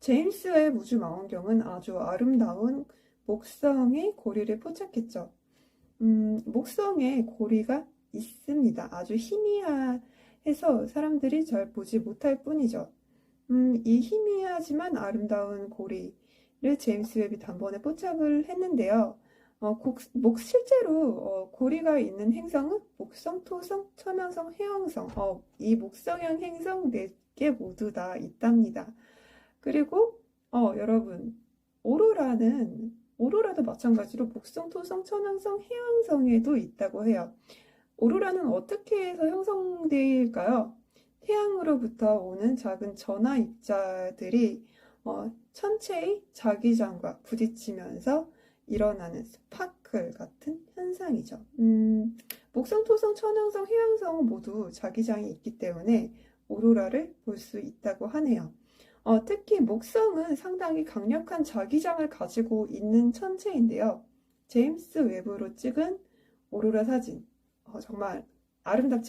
제임스 웹 우주망원경은 아주 아름다운 목성의 고리를 포착했죠. 음, 목성에 고리가 있습니다. 아주 희미해서 사람들이 잘 보지 못할 뿐이죠. 음, 이 희미하지만 아름다운 고리를 제임스 웹이 단번에 포착을 했는데요. 어, 곡- 목, 실제로 어, 고리가 있는 행성은 목성, 토성, 천왕성, 해왕성, 어, 이 목성형 행성 4개 모두 다 있답니다. 그리고 어, 여러분, 오로라는 오로라도 마찬가지로 목성, 토성, 천왕성, 해왕성에도 있다고 해요. 오로라는 어떻게 해서 형성될까요? 태양으로부터 오는 작은 전하 입자들이 어, 천체의 자기장과 부딪히면서 일어나는 스파클 같은 현상이죠. 음, 목성, 토성, 천왕성, 해왕성은 모두 자기장이 있기 때문에 오로라를 볼 수 있다고 하네요. 어, 특히 목성은 상당히 강력한 자기장을 가지고 있는 천체인데요. 제임스 웹으로 찍은 오로라 사진, 어, 정말 아름답지